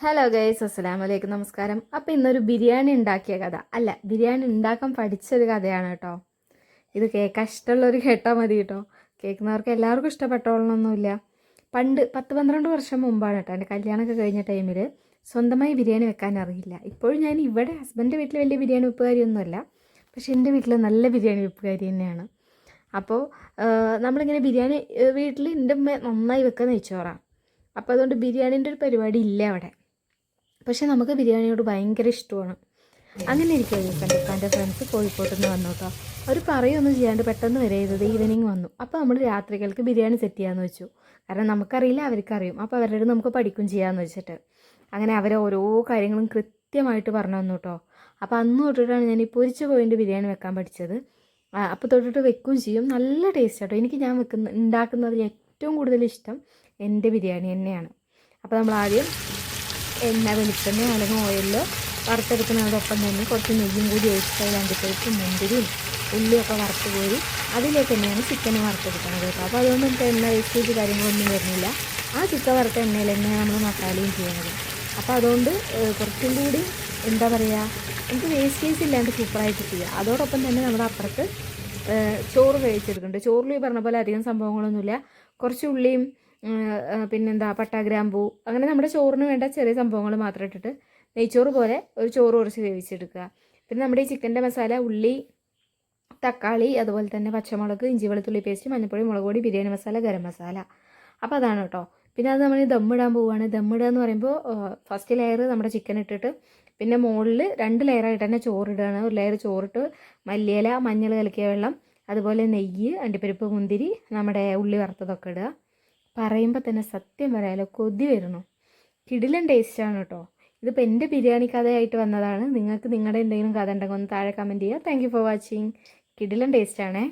Hello guys അസ്സലാമു അലൈക്കും നമസ്കാരം. അപ്പോൾ ഇന്നൊരു ബിരിയാണി ഉണ്ടാക്കിയ കഥ. അല്ല ബിരിയാണി ഉണ്ടാക്കാൻ പഠിച്ചൊരു കഥയാണ് കേട്ടോ. ഇത് കേൾക്കാൻ ഇഷ്ടമുള്ളവർ കേട്ടാൽ മതി കേട്ടോ. കേൾക്കുന്നവർക്ക് എല്ലാവർക്കും ഇഷ്ടപ്പെട്ടോളണമെന്നില്ല പണ്ട് പത്ത് പന്ത്രണ്ട് വർഷം മുമ്പാണ് കേട്ടോ എന്റെ കല്യാണമൊക്കെ കഴിഞ്ഞ ടൈമിൽ സ്വന്തമായി ബിരിയാണി വെക്കാൻ അറിയില്ല. ഇപ്പോഴും ഞാൻ ഇവിടെ ഹസ്ബൻഡിന്റെ വീട്ടിൽ വലിയ ബിരിയാണി വെപ്പുകാരിയൊന്നുമല്ല പക്ഷെ എന്റെ വീട്ടിൽ നല്ല ബിരിയാണി വെപ്പുകാരി തന്നെയാണ്. അപ്പോൾ നമ്മളിങ്ങനെ ബിരിയാണി വീട്ടിൽ എന്റെ നന്നായി വെക്കുന്ന നെയ്ച്ചോറാണ്. അപ്പോൾ അതുകൊണ്ട് ബിരിയാണീന്റെ ഒരു പരിപാടി ഇല്ല അവിടെ. പക്ഷെ നമുക്ക് ബിരിയാണിയോട് ഭയങ്കര ഇഷ്ടമാണ്. അങ്ങനെ ഇരിക്കുകയായിരുന്നു എന്റെ ഫ്രണ്ട്സ് കോഴിക്കോട്ട് നിന്ന് വന്നു കേട്ടോ. അവർ പറയുമൊന്നും ചെയ്യാണ്ട് പെട്ടെന്ന് വരെ ചെയ്തത് ഈവനിങ് വന്നു. അപ്പോൾ നമ്മൾ രാത്രികൾക്ക് ബിരിയാണി സെറ്റ് ചെയ്യാമെന്ന് വെച്ചു. കാരണം നമുക്കറിയില്ല അവർക്കറിയും. അപ്പോൾ അവരുടെ അടുത്ത് നമുക്ക് പഠിക്കും ചെയ്യാമെന്ന് വെച്ചിട്ട്. അങ്ങനെ അവരെ ഓരോ കാര്യങ്ങളും കൃത്യമായിട്ട് പറഞ്ഞു തന്നു കേട്ടോ. അപ്പോൾ അന്ന് തൊട്ടിട്ടാണ് ഞാൻ ഈ പൊരിച്ച കോഴിന്റെ ബിരിയാണി വെക്കാൻ പഠിച്ചത്. അപ്പോൾ തൊട്ടിട്ട് വെക്കുകയും ചെയ്യും. നല്ല ടേസ്റ്റ് കേട്ടോ എനിക്ക് ഞാൻ വെക്കുന്ന ഉണ്ടാക്കുന്നതിൽ ഏറ്റവും കൂടുതൽ ഇഷ്ടം എന്റെ ബിരിയാണി തന്നെയാണ്. അപ്പോൾ നമ്മൾ ആദ്യം എണ്ണ വെളിച്ചെണ്ണ അല്ലെങ്കിൽ ഓയിലിൽ വറുത്തെടുക്കുന്നതോടൊപ്പം തന്നെ കുറച്ച് നെയ്യും കൂടി ഒഴിച്ചാൽ അതിൽ മുന്തിരിയും ഉള്ളിയൊക്കെ വറുത്ത് കോരി അതിലേക്ക് തന്നെയാണ് ചിക്കൻ വറുത്തെടുക്കുന്നത് കേട്ടോ. അപ്പോൾ അതുകൊണ്ട് നമുക്ക് എണ്ണ വേസ്റ്റേജ് കാര്യങ്ങളൊന്നും വരുന്നില്ല. ആ ചിക്കൻ വറുത്ത എണ്ണയിൽ തന്നെയാണ് നമ്മൾ മസാലയും ചെയ്യുന്നത്. അപ്പോൾ അതുകൊണ്ട് കുറച്ചും കൂടി എന്താ പറയുക നമുക്ക് വേസ്റ്റേജ് ഇല്ലാണ്ട് സൂപ്പറായിട്ട് ചെയ്യുക അതോടൊപ്പം തന്നെ നമ്മുടെ അപ്പുറത്ത് ചോറ് കഴിച്ചെടുക്കുന്നുണ്ട് ചോറിൽ പറഞ്ഞ പോലെ അധികം സംഭവങ്ങളൊന്നുമില്ല. കുറച്ച് ഉള്ളിയും പിന്നെന്താ പട്ട ഗ്രാമ്പൂ അങ്ങനെ നമ്മുടെ ചോറിന് വേണ്ട ചെറിയ സംഭവങ്ങൾ മാത്രം ഇട്ടിട്ട് നെയ്ച്ചോറ് പോലെ ഒരു ചോറ് കുറച്ച് വേവിച്ചെടുക്കുക. പിന്നെ നമ്മുടെ ഈ ചിക്കന്റെ മസാല ഉള്ളി തക്കാളി അതുപോലെ തന്നെ പച്ചമുളക് ഇഞ്ചി വെളുത്തുള്ളി പേസ്റ്റ് മഞ്ഞൾപ്പൊടി മുളക് പൊടി ബിരിയാണി മസാല ഗരം മസാല. അപ്പോൾ അതാണ് കേട്ടോ. പിന്നെ അത് നമ്മൾ ദമ്മിടാൻ പോവുകയാണ് ദമ്മിടുക എന്ന് പറയുമ്പോൾ ഫസ്റ്റ് ലെയർ നമ്മുടെ ചിക്കൻ ഇട്ടിട്ട് പിന്നെ മുകളിൽ രണ്ട് ലെയറായിട്ട് തന്നെ ചോറിടുകയാണ് ഒരു ലെയർ ചോറിട്ട് മല്ലിയില മഞ്ഞൾ കലക്കിയ വെള്ളം അതുപോലെ നെയ്യ് അണ്ടിപ്പരിപ്പ് മുന്തിരി നമ്മുടെ ഉള്ളി വറുത്തതൊക്കെ ഇടുക. പറയുമ്പോൾ തന്നെ സത്യം പറയാലോ കൊതി വരണു കിടിലൻ ടേസ്റ്റാണ് കേട്ടോ. ഇതിപ്പോൾ എന്റെ ബിരിയാണി കഥയായിട്ട് വന്നതാണ്. നിങ്ങൾക്ക് നിങ്ങളുടെ എന്തെങ്കിലും കഥ ഉണ്ടെങ്കിൽ ഒന്ന് താഴെ കമന്റ് ചെയ്യുക. താങ്ക് ഫോർ വാച്ചിങ് കിടിലൻ ടേസ്റ്റാണേ